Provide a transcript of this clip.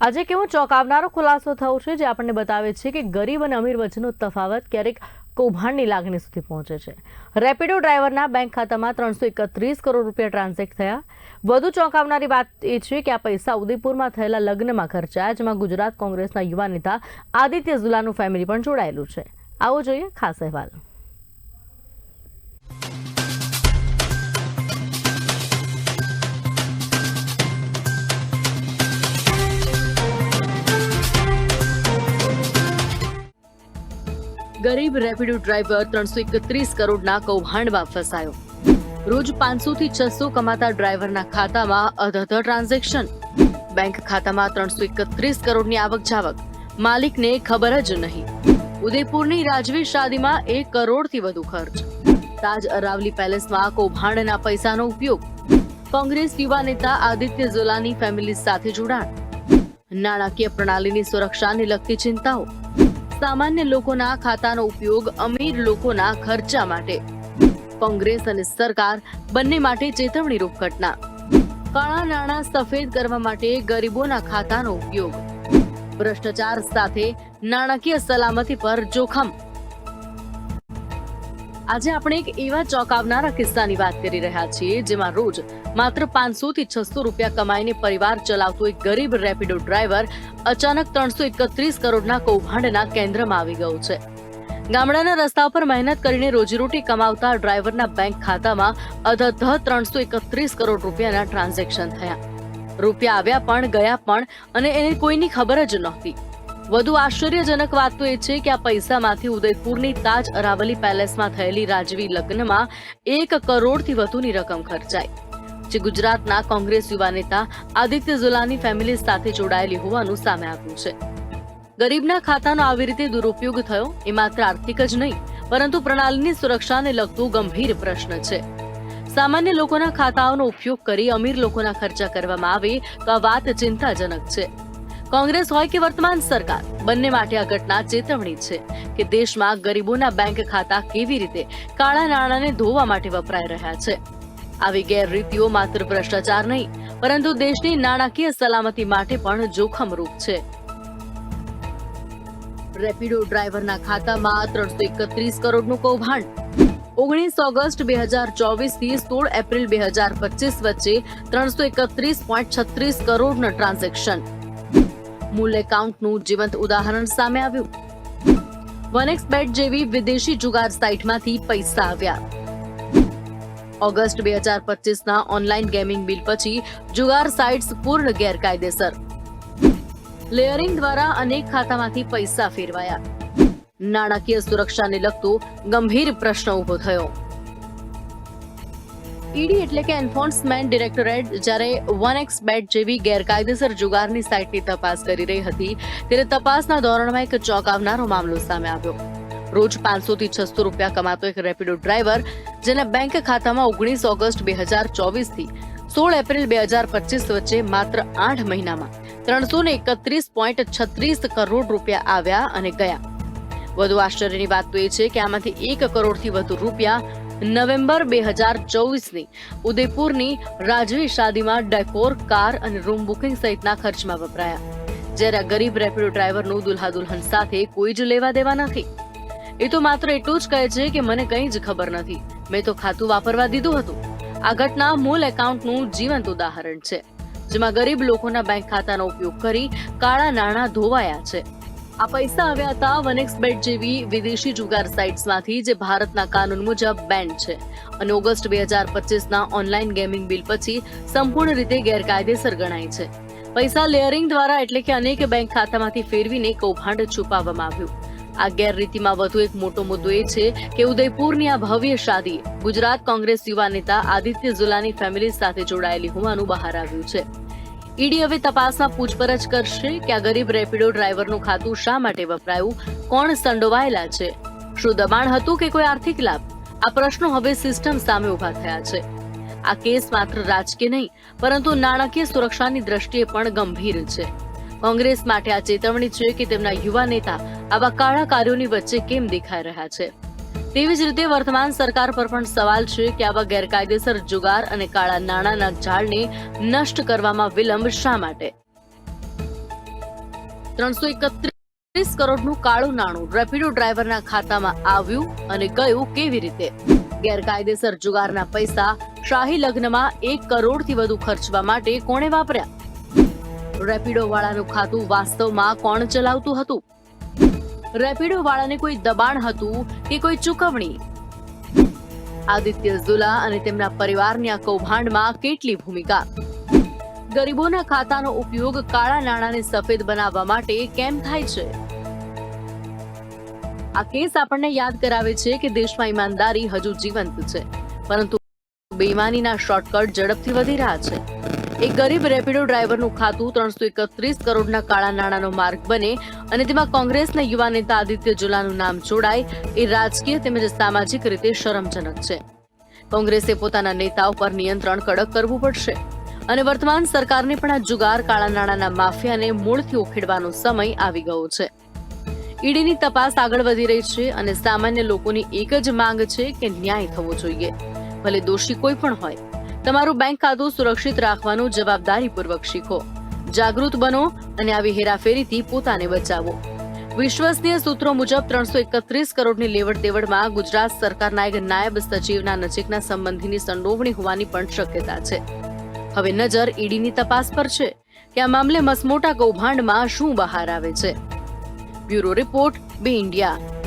આજે કેવો ચોંકાવનારો ખુલાસો થયો છે જે આપણને બતાવે છે કે ગરીબ અને અમીર વચ્ચેનો તફાવત ક્યારેક કૌભાંડની લાગણી સુધી પહોંચે છે. રેપિડો ડ્રાઈવરના બેંક ખાતામાં ત્રણસો એકત્રીસ કરોડ રૂપિયા ટ્રાન્ઝેક્ટ થયા. વધુ ચોંકાવનારી વાત એ છે કે આ પૈસા ઉદયપુરમાં થયેલા લગ્નમાં ખર્ચાયા, જેમાં ગુજરાત કોંગ્રેસના યુવા નેતા આદિત્ય ઝુલાનું ફેમિલી પણ જોડાયેલું છે. આવો જોઈએ ખાસ અહેવાલ. ગરીબ રેપિડો ડ્રાઈવર ત્રણસો એકત્રીસ કરોડના કૌભાંડમાં ફસાયો. રોજ પાંચસો થી છસો કમાતા ડ્રાઈવરના ખાતામાં અધધ ટ્રાન્ઝેક્શન. બેંક ખાતામાં ત્રણસો એકત્રીસ કરોડની આવક જાવક માલિકને ખબર જ નહીં. ઉદયપુરની રાજવી શાદીમાં એક કરોડથી વધુ ખર્ચ. તાજ અરાવલી પેલેસમાં કૌભાંડના પૈસાનો ઉપયોગ. કોંગ્રેસ યુવા નેતા આદિત્ય ઝોલાની ફેમિલી સાથે જોડાણ. નાણાકીય પ્રણાલીની સુરક્ષાને લગતી ચિંતાઓ. સામાન્ય લોકોના ખાતાનો ઉપયોગ અમીર લોકોના ખર્ચા માટે. કોંગ્રેસ અને સરકાર બંને માટે ચેતવણીરૂપ ઘટના. કાળા નાણાં સફેદ કરવા માટે ગરીબોના ખાતાનો ઉપયોગ. ભ્રષ્ટાચાર સાથે નાણાકીય સલામતી પર જોખમ. આજે આપણે એક એવા ચોંકાવનારા કિસ્સાની વાત કરી રહ્યા છીએ, જેમાં રોજ માત્ર પાંચસો થી છસો રૂપિયા કમાઈને પરિવાર ચલાવતો એક ગરીબ રેપિડો ડ્રાઈવર અચાનક ત્રણસો એકત્રીસ કરોડના કૌભાંડના કેન્દ્રમાં આવી ગયો છે. ગામડાના રસ્તા પર મહેનત કરીને રોજીરોટી કમાવતા ડ્રાઈવરના બેંક ખાતામાં અધધ ત્રણસો એકત્રીસ કરોડ રૂપિયાના ટ્રાન્ઝેક્શન થયા. રૂપિયા આવ્યા પણ, ગયા પણ, અને એને કોઈની ખબર જ નહોતી. વધુ આશ્ચર્યજનક વાત તો એ છે કે આ પૈસામાંથી ઉદયપુરની તાજ અરાવલી પેલેસમાં થયેલી રાજવી લગ્નમાં એક કરોડથી વધુની રકમ ખર્ચાઈ, જે ગુજરાતના કોંગ્રેસ યુવા નેતા આદિત્ય ઝુલાની ફેમિલી સાથે જોડાયેલી હોવાનું સામે આવ્યું છે. ગરીબના ખાતાનો આવી રીતે દુરુપયોગ થયો એ માત્ર આર્થિક જ નહીં, પરંતુ પ્રણાલીની સુરક્ષાને લગતું ગંભીર પ્રશ્ન છે. સામાન્ય લોકોના ખાતાઓનો ઉપયોગ કરી અમીર લોકોના ખર્ચા કરવામાં આવે તો આ વાત ચિંતાજનક છે. કોંગ્રેસ હોય કે વર્તમાન સરકાર, બંને માટે આ ઘટના ચેતવણી છે કે દેશમાં ગરીબોના બેંક ખાતા કેવી રીતે કાળા નાણાંને ધોવા માટે વપરાઈ રહ્યા છે. આવી ગેરરીતિઓ માત્ર ભ્રષ્ટાચાર નહીં, પરંતુ દેશની નાણાકીય સલામતી માટે પણ જોખમરૂપ છે. રેપિડો ડ્રાઈવરના ખાતામાં ત્રણસો એકત્રીસ કરોડનું કૌભાંડ. ઓગણીસ ઓગસ્ટ બે હજાર ચોવીસથી સોળ એપ્રિલ બે હજાર પચીસ વચ્ચે ત્રણસો એકત્રીસ પોઈન્ટ છત્રીસ કરોડના ટ્રાન્ઝેક્શન. મૂળ એકાઉન્ટનું જીવંત ઉદાહરણ સામે આવ્યું. વનેક્સ બેટ જેવી વિદેશી જુગાર સાઇટમાંથી પૈસા આવ્યા. ઓગસ્ટ બે હજાર પચીસના ઓનલાઈન ગેમિંગ બિલ પછી જુગાર સાઇટ્સ પૂર્ણ ગેરકાયદેસર. લેયરિંગ દ્વારા અનેક ખાતામાંથી પૈસા ફેરવાયા. નાણાકીય સુરક્ષાને લગતો ગંભીર પ્રશ્ન ઊભો થયો. ઈડી એટલે કે એન્ફોર્સમેન્ટ ડિરેક્ટોરેટ જ્યારે વન એક્સ બેટ જેવી ગેરકાયદેસર જુગારની સાઇટની તપાસ કરી રહી હતી, ત્યારે તપાસના ધોરણમાં એક ચોંકાવનારો મામલો સામે આવ્યો. રોજ પાંચસો થી છસો રૂપિયા કમાતો એક રેપિડો ડ્રાઈવર જેના બેંક ખાતામાં ઓગણીસ ઓગસ્ટ બે હજાર ચોવીસથી સોળ એપ્રિલ બે હજાર પચીસ વચ્ચે માત્ર આઠ મહિનામાં ત્રણસો ને એકત્રીસ પોઈન્ટ છત્રીસ કરોડ રૂપિયા આવ્યા અને ગયા. વધુ આશ્ચર્યની વાત તો એ છે કે આમાંથી એક કરોડથી વધુ રૂપિયા નવેમ્બર બે હજાર ચોવીસની ઉદયપુરની રાજવી શાદીમાં ડેકોર, કાર અને રૂમ બુકિંગ સહિતના ખર્ચમાં વપરાયા. જ્યારે ગરીબ રેપિડો ડ્રાઈવરનું દુલ્હા દુલ્હન સાથે કોઈ જ લેવા દેવા નથી. એ તો માત્ર એટલું જ કહે છે કે મને કંઈ જ ખબર નથી. મેં તો ખાતું વાપરવા દીધું હતું. આ ઘટના મૂળ એકાઉન્ટનું જીવંત ઉદાહરણ છે, જેમાં ગરીબ લોકોના બેંક ખાતાનો ઉપયોગ કરી કાળા નાણાં ધોવાયા છે. આ પૈસા આવ્યા હતા વનેક્સ બેટ જેવી વિદેશી જુગાર સાઇટ્સમાંથી જે ભારતના કાનૂન મુજબ બેન્ડ છે. અને ઓગસ્ટ બે હજાર પચીસના ઓનલાઈન ગેમિંગ બિલ પછી સંપૂર્ણ રીતે ગેરકાયદેસર ગણાય છે. પૈસા લેયરિંગ દ્વારા એટલે કે અનેક બેંક ખાતામાંથી ફેરવીને કૌભાંડ છુપાવવામાં આવ્યું. આ ગેરરીતિમાં વધુ એક મોટો મુદ્દો એ છે કે ઉદયપુરની આ ભવ્ય શાદી ગુજરાત કોંગ્રેસ યુવા નેતા આદિત્ય ઝુલાની ફેમિલી સાથે જોડાયેલી હોવાનું બહાર આવ્યું છે. ઈડી હવે તપાસમાં પૂછપરછ કરશે કે આ ગરીબ રેપિડો ડ્રાઈવરનું ખાતું શા માટે વપરાયું, કોણ સંડોવાયેલા છે? શું દબાણ હતું કે કોઈ આર્થિક લાભ? આ પ્રશ્નો હવે સિસ્ટમ સામે ઊભા થયા છે. આ કેસ માત્ર રાજકીય નહીં, પરંતુ નાણાકીય સુરક્ષાની દ્રષ્ટિએ પણ ગંભીર છે. કોંગ્રેસ માટે આ ચેતવણી છે કે તેમના યુવા નેતા આવા કાળા કાર્યોની વચ્ચે કેમ દેખાઈ રહ્યા છે? તેવી જ રીતે વર્તમાન સરકાર પર પણ સવાલ છે કે આવા ગેરકાયદેસર જુગાર અને કાળા નાણાંના ઝાડને નષ્ટ કરવામાં વિલંબ શા માટે? ત્રણસો એકત્રીસ કરોડનું કાળું નાણું રેપિડો ડ્રાઈવરના ખાતામાં આવ્યું અને ગયું કેવી રીતે? ગેરકાયદેસર જુગારના પૈસા શાહી લગ્નમાં એક કરોડથી વધુ ખર્ચવા માટે કોણે વાપર્યા? રેપિડો વાળાનું ખાતું વાસ્તવમાં કોણ ચલાવતું હતું? રેપિડો વાળાને કોઈ દબાણ હતું કે કોઈ ચૂકવણી? આદિત્ય ઝુલા અને તેમના પરિવારની આ કૌભાંડમાં કેટલી ભૂમિકા? ગરીબોના ખાતાનો ઉપયોગ કાળા નાણાંને સફેદ બનાવવા માટે કેમ થાય છે? આ કેસ આપણને યાદ કરાવે છે કે દેશમાં ઈમાનદારી હજુ જીવંત છે, પરંતુ બેઈમાનીના શોર્ટકટ ઝડપથી વધી રહ્યા છે. એક ગરીબ રેપિડો ડ્રાઈવરનું ખાતું ત્રણસો એકત્રીસ કરોડના કાળા નાણાંનો માર્ગ બને અને તેમાં કોંગ્રેસના યુવા નેતા આદિત્ય જુલાનું નામ જોડાય, એ રાજકીય તેમજ સામાજિક રીતે શરમજનક છે. કોંગ્રેસે પોતાના નેતાઓ પર નિયંત્રણ કડક કરવું પડશે. અને વર્તમાન સરકારને પણ આ જુગાર કાળા નાણાંના માફિયાને મૂળથી ઉખેડવાનો સમય આવી ગયો છે. ઈડીની તપાસ આગળ વધી રહી છે અને સામાન્ય લોકોની એક જ માંગ છે કે ન્યાય થવો જોઈએ. ભલે દોષી કોઈ પણ હોય તમારું બેંક ખાતું સુરક્ષિત રાખવાનું જવાબદારીપૂર્વક શીખો. જાગૃત બનો અને આવી હેરાફેરીથી પોતાને બચાવો. વિશ્વસનીય સૂત્રો મુજબ ત્રણસો એકત્રીસ કરોડની લેવડ દેવડમાં ગુજરાત સરકારના એક નાયબ સચિવના નજીકના સંબંધીની સંડોવણી હોવાની પણ શક્યતા છે. હવે નજર ઈડીની તપાસ પર છે કે આ મામલે મસમોટા કૌભાંડમાં શું બહાર આવે છે. બ્યુરો રિપોર્ટ, બે ઇન્ડિયા.